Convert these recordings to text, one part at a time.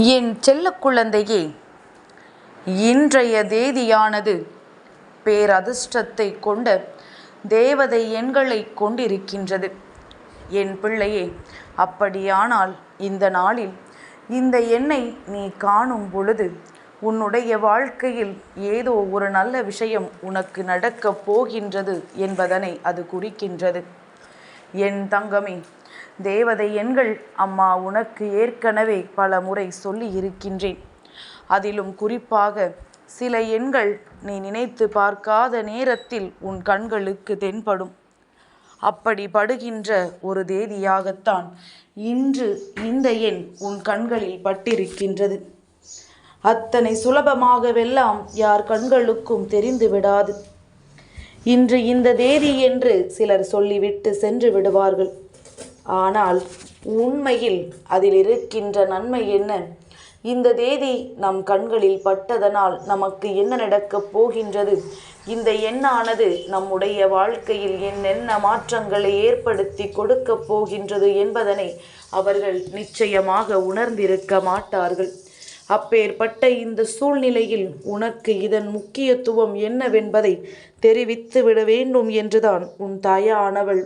என் செல்ல குழந்தையே இன்றைய தேதியானது பேரதிர்ஷ்டத்தை கொண்ட தேவதை எண்களைக் கொண்டிருக்கின்றது. என் பிள்ளையே அப்படியானால் இந்த நாளில் இந்த எண்ணை நீ காணும் பொழுது உன்னுடைய வாழ்க்கையில் ஏதோ ஒரு நல்ல விஷயம் உனக்கு நடக்கப் போகின்றது என்பதனை அது குறிக்கின்றது. என் தங்கமே தேவதை எண்கள் அம்மா உனக்கு ஏற்கனவே பல முறை சொல்லி இருக்கின்றேன். அதிலும் குறிப்பாக சில எண்கள் நீ நினைத்து பார்க்காத நேரத்தில் உன் கண்களுக்கு தென்படும். அப்படி படுகின்ற ஒரு தேதியாகத்தான் இன்று இந்த எண் உன் கண்களில் பட்டிருக்கின்றது. அத்தனை சுலபமாகவெல்லாம் யார் கண்களுக்கும் தெரிந்து விடாது. இன்று இந்த தேதி என்று சிலர் சொல்லிவிட்டு சென்று விடுவார்கள். ஆனால் உண்மையில் அதில் இருக்கின்ற நன்மை என்ன? இந்த தேதி நம் கண்களில் பட்டதனால் நமக்கு என்ன நடக்கப் போகின்றது? இந்த எண்ணானது நம்முடைய வாழ்க்கையில் என்னென்ன மாற்றங்களை ஏற்படுத்தி கொடுக்கப் போகின்றது என்பதனை அவர்கள் நிச்சயமாக உணர்ந்திருக்க மாட்டார்கள். அப்பேற்பட்ட இந்த சூழ்நிலையில் உனக்கு இதன் முக்கியத்துவம் என்னவென்பதை தெரிவித்து விட வேண்டும் என்றுதான் உன் தாயானவள்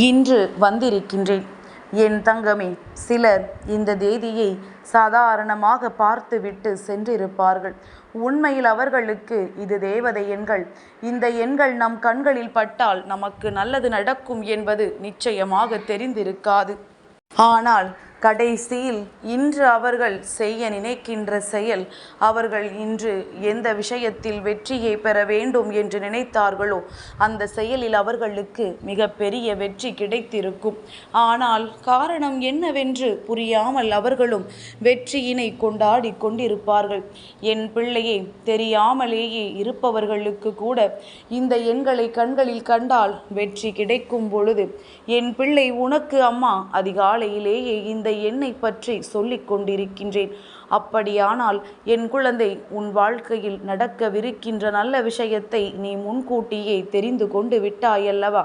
இன்று வந்திருக்கின்றேன். என் தங்கமே சிலர் இந்த தேதியை சாதாரணமாக பார்த்துவிட்டு சென்றிருப்பார்கள். உண்மையில் அவர்களுக்கு இது தேவதை எண்கள். இந்த எண்கள் நம் கண்களில் பட்டால் நமக்கு நல்லது நடக்கும் என்பது நிச்சயமாக தெரிந்திருக்காது. ஆனால் கடைசியில் இன்று அவர்கள் செய்ய நினைக்கின்ற செயல் அவர்கள் இன்று எந்த விஷயத்தில் வெற்றியை பெற வேண்டும் என்று நினைத்தார்களோ அந்த செயலில் அவர்களுக்கு மிகப்பெரிய வெற்றி கிடைத்திருக்கும். ஆனால் காரணம் என்னவென்று புரியாமல் அவர்களும் வெற்றியினை கொண்டாடி கொண்டிருப்பார்கள். என் பிள்ளையே தெரியாமலேயே இருப்பவர்களுக்கு கூட இந்த எண்களை கண்களில் கண்டால் வெற்றி கிடைக்கும் பொழுது என் பிள்ளை உனக்கு அம்மா அதிகாலையிலேயே இந்த என்னை பற்றி சொல்லிக் கொண்டிருக்கின்றேன். அப்படியானால் என் குழந்தை உன் வாழ்க்கையில் நடக்கவிருக்கின்ற நல்ல விஷயத்தை நீ முன்கூட்டியே தெரிந்து கொண்டு விட்டாயல்லவா?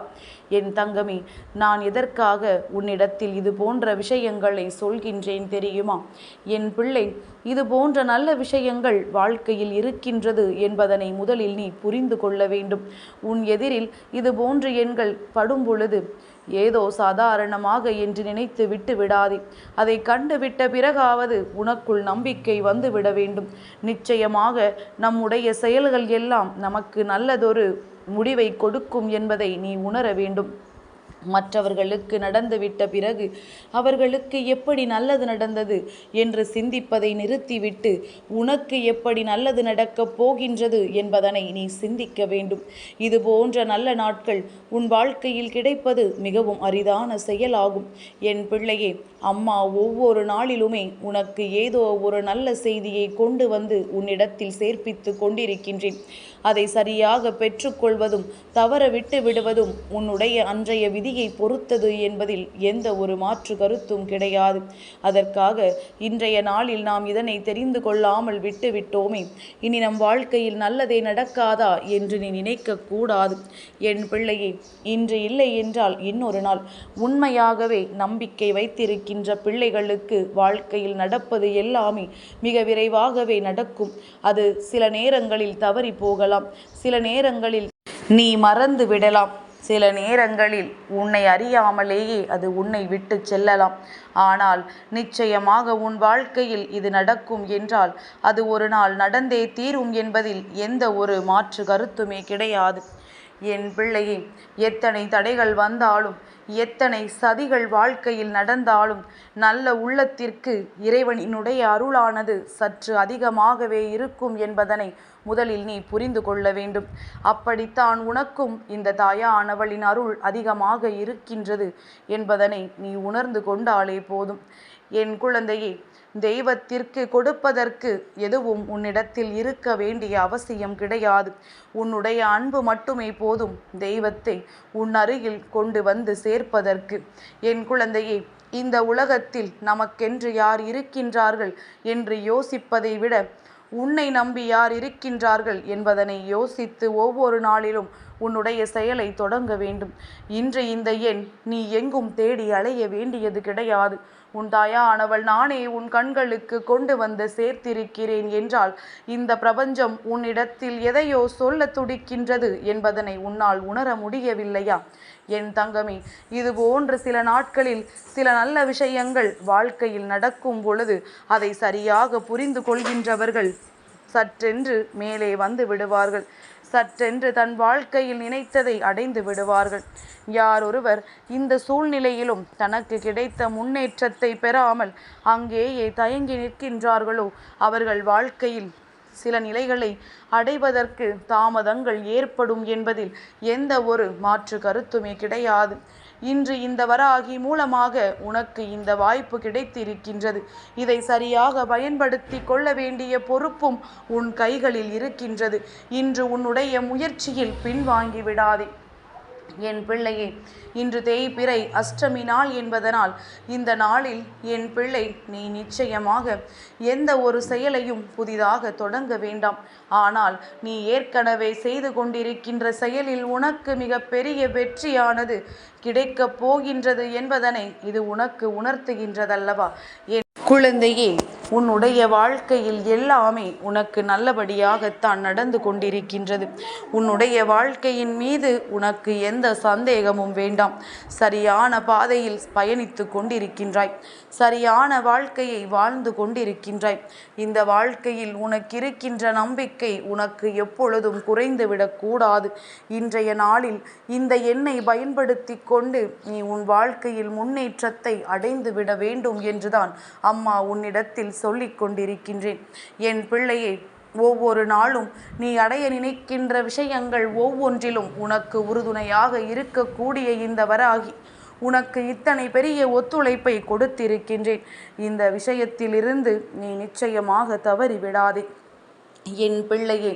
என் தங்கமே நான் எதற்காக உன்னிடத்தில் இது போன்ற விஷயங்களை சொல்கின்றேன் தெரியுமா? என் பிள்ளை இது போன்ற நல்ல விஷயங்கள் வாழ்க்கையில் இருக்கின்றது என்பதனை முதலில் நீ புரிந்து கொள்ள வேண்டும். உன் எதிரில் இது போன்ற எண்கள் படும் பொழுது ஏதோ சாதாரணமாக என்று நினைத்து விட்டு விடாதே. அதை கண்டுவிட்ட பிறகாவது உனக்குள் நம்பிக்கை வந்து விட வேண்டும். நிச்சயமாக நம்முடைய செயல்கள் எல்லாம் நமக்கு நல்லதொரு முடிவை கொடுக்கும் என்பதை நீ உணர வேண்டும். மற்றவர்களுக்கு நடந்துவிட்ட பிறகு அவர்களுக்கு எப்படி நல்லது நடந்தது என்று சிந்திப்பதை நிறுத்திவிட்டு உனக்கு எப்படி நல்லது நடக்கப் போகின்றது என்பதனை நீ சிந்திக்க வேண்டும். இது போன்ற நல்ல நாட்கள் உன் வாழ்க்கையில் கிடைப்பது மிகவும் அரிதான செயலாகும். என் பிள்ளையே அம்மா ஒவ்வொரு நாளிலுமே உனக்கு ஏதோ ஒரு நல்ல செய்தியை கொண்டு வந்து உன்னிடத்தில் சேர்ப்பித்து கொண்டிருக்கின்றேன். அதை சரியாக பெற்றுக்கொள்வதும் தவற விட்டு விடுவதும் உன்னுடைய அன்றைய விதியை பொறுத்தது என்பதில் எந்த ஒரு மாற்று கருத்தும் கிடையாது. அதற்காக இன்றைய நாளில் நாம் இதனை தெரிந்து கொள்ளாமல் விட்டுவிட்டோமே இனி நம் வாழ்க்கையில் நல்லதே நடக்காதா என்று நீ நினைக்க கூடாது. என் பிள்ளையே இன்று இல்லை என்றால் இன்னொரு நாள். உண்மையாகவே நம்பிக்கை வைத்திருக்கின்ற பிள்ளைகளுக்கு வாழ்க்கையில் நடப்பது எல்லாமே மிக விரைவாகவே நடக்கும். அது சில நேரங்களில் தவறி போகலாம். சில நேரங்களில் நீ மறந்து விடலாம். சில நேரங்களில் உன்னை அறியாமலேயே அது உன்னை விட்டு செல்லலாம். ஆனால் நிச்சயமாக உன் வாழ்க்கையில் இது நடக்கும் என்றால் அது ஒரு நாள் நடந்தே தீரும் என்பதில் எந்த ஒரு மாற்று கருத்துமே கிடையாது. என் பிள்ளையே எத்தனை தடைகள் வந்தாலும் எத்தனை சதிகள் வாழ்க்கையில் நடந்தாலும் நல்ல உள்ளத்திற்கு இறைவனினுடைய அருளானது சற்று அதிகமாகவே இருக்கும் என்பதனை முதலில் நீ புரிந்து கொள்ள வேண்டும். அப்படித்தான் உனக்கும் இந்த தாயானவளின் அருள் அதிகமாக இருக்கின்றது என்பதனை நீ உணர்ந்து கொண்டாலே போதும். என் குழந்தையே தெய்வத்திற்கு கொடுப்பதற்கு எதுவும் உன்னிடத்தில் இருக்க வேண்டிய அவசியம் கிடையாது. உன்னுடைய அன்பு மட்டுமே போதும். தெய்வத்தை உன் அருகில் கொண்டு வந்து சேர்ப்பதற்கு. என் குழந்தையே இந்த உலகத்தில் நமக்கென்று யார் இருக்கின்றார்கள் என்று யோசிப்பதை விட உன்னை நம்பி யார் இருக்கின்றார்கள் என்பதனை யோசித்து ஒவ்வொரு நாளிலும் உன்னுடைய செயலை தொடங்க வேண்டும். இன்று இந்த எண் நீ எங்கும் தேடி அலைய வேண்டியது கிடையாது. உன் தாயானவள் நானே உன் கண்களுக்கு கொண்டு வந்து சேர்த்திருக்கிறேன் என்றால் இந்த பிரபஞ்சம் உன்னிடத்தில் எதையோ சொல்ல துடிக்கின்றது என்பதனை உன்னால் உணர முடியவில்லையா? என் தங்கமே இது போன்ற சில நாட்களில் சில நல்ல விஷயங்கள் வாழ்க்கையில் நடக்கும் பொழுது அதை சரியாக புரிந்து கொள்கின்றவர்கள் சற்றென்று மேலே வந்து விடுவார்கள். சற்றென்று தன் வாழ்க்கையில் நினைத்ததை அடைந்து விடுவார்கள். யார் ஒருவர் இந்த சூழ்நிலையிலும் தனக்கு கிடைத்த முன்னேற்றத்தை பெறாமல் அங்கேயே தயங்கி நிற்கின்றார்களோ அவர்கள் வாழ்க்கையில் சில நிலைகளை அடைவதற்கு தாமதங்கள் ஏற்படும் என்பதில் எந்த ஒரு மாற்று கருத்துமே கிடையாது. இன்று இந்த வராகி மூலமாக உனக்கு இந்த வாய்ப்பு கிடைத்திருக்கின்றது. இதை சரியாக பயன்படுத்தி கொள்ள வேண்டிய பொறுப்பும் உன் கைகளில் இருக்கின்றது. இன்று உன்னுடைய முயற்சியில் பின்வாங்கி விடாதே. என் பிள்ளையே இன்று தேய்பிறை அஷ்டமி நாள் என்பதனால் இந்த நாளில் என் பிள்ளை நீ நிச்சயமாக எந்த ஒரு செயலையும் புதிதாக தொடங்க வேண்டாம். ஆனால் நீ ஏற்கனவே செய்து கொண்டிருக்கின்ற செயலில் உனக்கு மிக பெரிய வெற்றியானது கிடைக்கப் போகின்றது என்பதனை இது உனக்கு உணர்த்துகின்றதல்லவா? என் குழந்தையே உன்னுடைய வாழ்க்கையில் எல்லாமே உனக்கு நல்லபடியாகத்தான் நடந்து கொண்டிருக்கின்றது. உன்னுடைய வாழ்க்கையின் மீது உனக்கு எந்த சந்தேகமும் வேண்டாம். சரியான பாதையில் பயணித்து கொண்டிருக்கின்றாய். சரியான வாழ்க்கையை வாழ்ந்து கொண்டிருக்கின்றாய். இந்த வாழ்க்கையில் உனக்கு இருக்கின்ற நம்பிக்கை உனக்கு எப்பொழுதும் குறைந்துவிடக்கூடாது இன்றைய நாளில் இந்த எண்ணை பயன்படுத்தி கொண்டு நீ உன் வாழ்க்கையில் முன்னேற்றத்தை அடைந்து விட வேண்டும் என்றுதான் அம்மா உன்னிடத்தில் சொல்லிக் கொண்டிருக்கின்றேன் என் பிள்ளையை ஒவ்வொரு நாளும் நீ அடைய நினைக்கின்ற விஷயங்கள் ஒவ்வொன்றிலும் உனக்கு உறுதுணையாக இருக்கக்கூடிய இந்த வராகி உனக்கு இத்தனை பெரிய ஒத்துழைப்பை கொடுத்திருக்கின்றேன். இந்த விஷயத்திலிருந்து நீ நிச்சயமாக தவறிவிடாதே. என் பிள்ளையே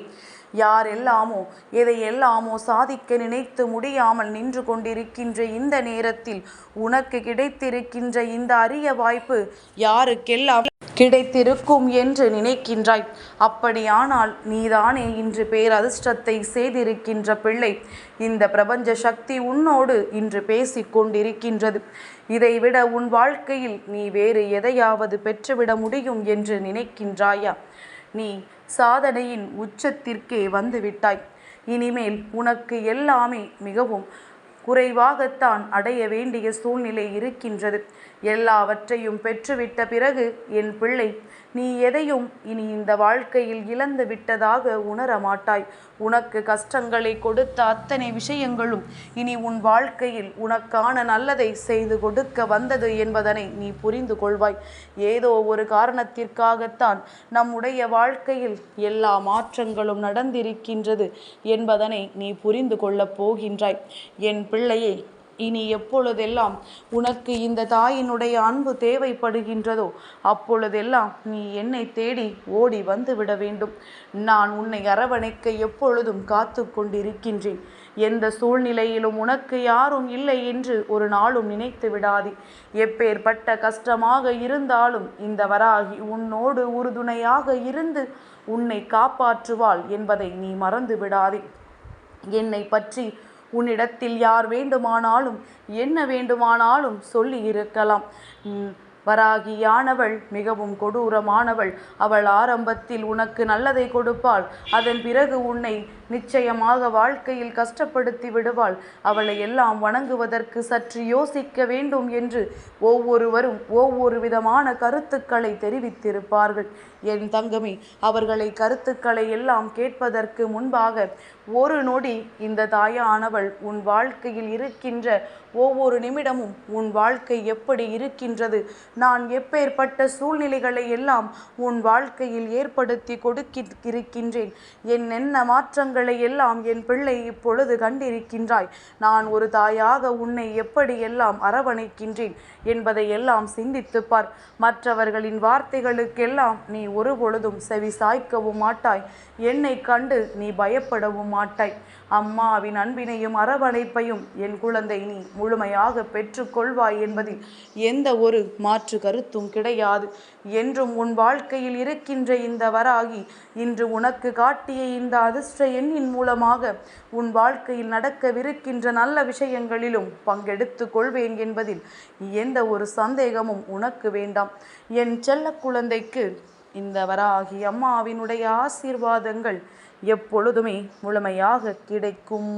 யாரெல்லாமோ எதையெல்லாமோ சாதிக்க நினைத்து முடியாமல் நின்று கொண்டிருக்கின்ற இந்த நேரத்தில் உனக்கு கிடைத்திருக்கின்ற இந்த அரிய வாய்ப்பு யாருக்கெல்லாம் கிடைத்திருக்கும் என்று நினைக்கின்றாய். அப்படியானால் நீதானே இன்று பேரதிர்ஷ்டத்தை செய்திருக்கின்ற பிள்ளை. இந்த பிரபஞ்ச சக்தி உன்னோடு இன்று பேசிக் கொண்டிருக்கின்றது. இதைவிட உன் வாழ்க்கையில் நீ வேறு எதையாவது பெற்றுவிட முடியும் என்று நினைக்கின்றாயா? நீ சாதனையின் உச்சத்திற்கே வந்துவிட்டாய். இனிமேல் உனக்கு எல்லாமே மிகவும் குறைவாகத்தான் அடைய வேண்டிய சூழ்நிலை இருக்கின்றது. எல்லாவற்றையும் பெற்றுவிட்ட பிறகு என் பிள்ளை நீ எதையும் இனி இந்த வாழ்க்கையில் இழந்து விட்டதாக உணர மாட்டாய். உனக்கு கஷ்டங்களை கொடுத்த அத்தனை விஷயங்களும் இனி உன் வாழ்க்கையில் உனக்கான நல்லதை செய்து கொடுக்க வந்தது என்பதனை நீ புரிந்து கொள்வாய். ஏதோ ஒரு காரணத்திற்காகத்தான் நம்முடைய வாழ்க்கையில் எல்லா மாற்றங்களும் நடந்திருக்கின்றது என்பதனை நீ புரிந்து கொள்ளப் போகின்றாய். என் பிள்ளையே இனி எப்பொழுதெல்லாம் உனக்கு இந்த தாயினுடைய அன்பு தேவைப்படுகின்றதோ அப்பொழுதெல்லாம் நீ என்னை தேடி ஓடி வந்து விட வேண்டும். நான் உன்னை அரவணைக்க எப்பொழுதும் காத்து கொண்டிருக்கின்றேன். எந்த சூழ்நிலையிலும் உனக்கு யாரும் இல்லை என்று ஒரு நாளும் நினைத்து விடாதே. எப்பேற்பட்ட கஷ்டமாக இருந்தாலும் இந்த வராகி உன்னோடு உறுதுணையாக இருந்து உன்னை காப்பாற்றுவாள் என்பதை நீ மறந்து விடாதே. என்னை பற்றி உன்னிடத்தில் யார் வேண்டுமானாலும் என்ன வேண்டுமானாலும் சொல்லி இருக்கலாம். வராகியானவள் மிகவும் கொடூரமானவள். அவள் ஆரம்பத்தில் உனக்கு நல்லதை கொடுப்பாள். அதன் பிறகு உன்னை நிச்சயமாக வாழ்க்கையில் கஷ்டப்படுத்தி விடுவாள். அவளை எல்லாம் வணங்குவதற்கு சற்று யோசிக்க வேண்டும் என்று ஒவ்வொருவரும் ஒவ்வொரு விதமான கருத்துக்களை தெரிவித்திருப்பார்கள். என் தங்கமே அவர்களை கருத்துக்களை எல்லாம் கேட்பதற்கு முன்பாக ஒரு நொடி இந்த தாயானவள் உன் வாழ்க்கையில் இருக்கின்ற ஒவ்வொரு நிமிடமும் உன் வாழ்க்கை எப்படி இருக்கின்றது? நான் எப்பேற்பட்ட சூழ்நிலைகளை எல்லாம் உன் வாழ்க்கையில் ஏற்படுத்தி கொடுக்கி இருக்கின்றேன். என்னென்ன மாற்றங்கள் எல்லாம் என் பிள்ளை இப்பொழுது கண்டிருக்கின்றாய். நான் ஒரு தாயாக உன்னை எப்படி எல்லாம் அரவணைக்கின்றேன் என்பதை எல்லாம் சிந்தித்துப்பார் மற்றவர்களின் வார்த்தைகளுக்கெல்லாம் நீ ஒரு பொழுதும் செவி சாய்க்கவும் மாட்டாய். என்னை கண்டு நீ பயப்படவும் மாட்டாய். அம்மாவின் அன்பினையும் அரவணைப்பையும் என் குழந்தை நீ முழுமையாக பெற்றுக்கொள்வாய் என்பதில் எந்த ஒரு மாற்று கருத்தும் கிடையாது. என்றும் உன் வாழ்க்கையில் இருக்கின்ற இந்த வராகி இன்று உனக்கு காட்டிய இந்த அதிர்ஷ்ட எண்ணின் மூலமாக உன் வாழ்க்கையில் நடக்கவிருக்கின்ற நல்ல விஷயங்களிலும் பங்கெடுத்து கொள்வேன் என்பதில் எந்த ஒரு சந்தேகமும் உனக்கு வேண்டாம். என் செல்ல குழந்தைக்கு இந்த வராகி அம்மாவினுடைய ஆசீர்வாதங்கள் எப்பொழுதுமே முழுமையாக கிடைக்கும்.